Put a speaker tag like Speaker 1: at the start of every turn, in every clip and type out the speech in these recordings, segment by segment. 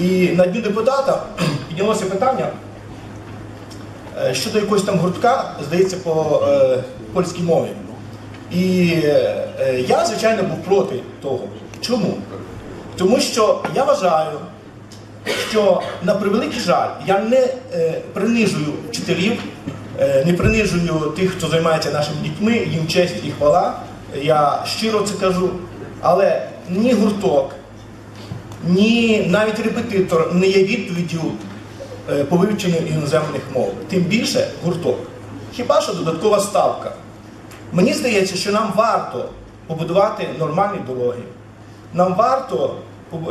Speaker 1: І на дню депутата піднялося питання е, щодо якогось там гуртка, здається, по е, польській мові. І е, я, звичайно, був проти того. Чому? Тому що я вважаю, що на превеликий жаль, я не е, принижую вчителів, е, не принижую тих, хто займається нашими дітьми, їм честь і хвала. Я щиро це кажу. Але ні гурток, ні навіть репетитор не є відповіддю е, по вивченню іноземних мов. Тим більше гурток. Хіба що додаткова ставка. Мені здається, що нам варто побудувати нормальні дороги. Нам варто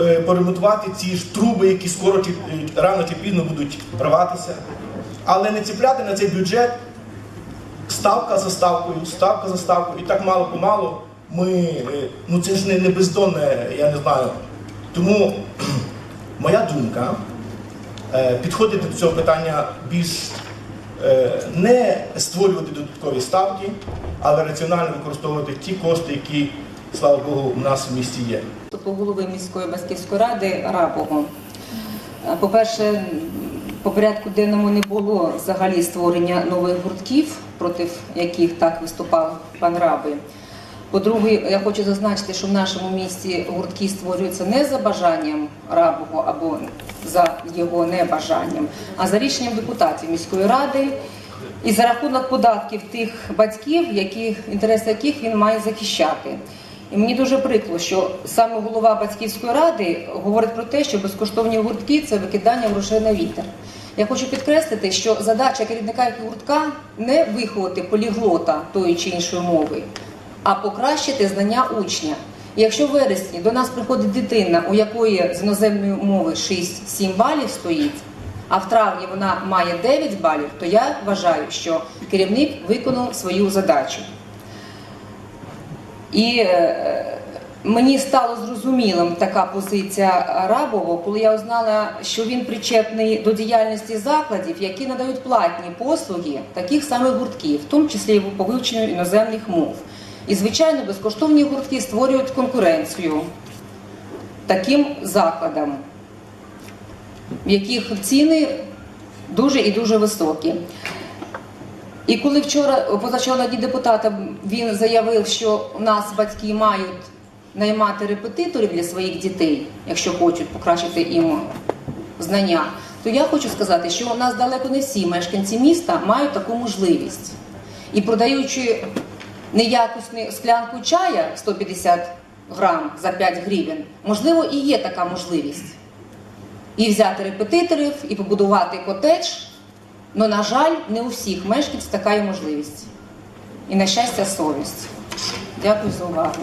Speaker 1: е, поремонтувати ці ж труби, які скоро чи е, рано чи пізно будуть рватися, але не ціпляти на цей бюджет ставка за ставкою, ставка за ставкою, і так мало помалу ми, ну це ж не бездонне, я не знаю. Тому моя думка е, підходити до цього питання більш е, не створювати додаткові ставки, але раціонально використовувати ті кошти, які, слава Богу, у нас в місті є.
Speaker 2: По голови міської батьківської ради Рабого. Е, По-перше, по порядку денному не було взагалі створення нових гуртків, проти яких так виступав пан Раби. По-друге, я хочу зазначити, що в нашому місті гуртки створюються не за бажанням рабого або за його небажанням, а за рішенням депутатів міської ради і за рахунок податків тих батьків, яких, інтереси яких він має захищати. І мені дуже прикро, що саме голова батьківської ради говорить про те, що безкоштовні гуртки це викидання грошей на вітер. Я хочу підкреслити, що задача керівника гуртка не виховати поліглота тої чи іншої мови, а покращити знання учня. Якщо в вересні до нас приходить дитина, у якої з іноземної мови 6-7 балів стоїть, а в травні вона має 9 балів, то я вважаю, що керівник виконав свою задачу. І е, мені стало зрозумілим така позиція Рабового, коли я узнала, що він причетний до діяльності закладів, які надають платні послуги таких самих гуртків, в тому числі по вивченню іноземних мов. І, звичайно, безкоштовні гуртки створюють конкуренцію таким закладам, в яких ціни дуже і дуже високі. І коли вчора позавчора на депутата він заявив, що у нас батьки мають наймати репетиторів для своїх дітей, якщо хочуть покращити їм знання, то я хочу сказати, що у нас далеко не всі мешканці міста мають таку можливість. І продаючи неякісну склянку чая 150 грам за 5 гривень, можливо, і є така можливість. І взяти репетиторів, і побудувати котедж. Але, на жаль, не у всіх мешканців така є можливість. І на щастя, совість. Дякую за увагу.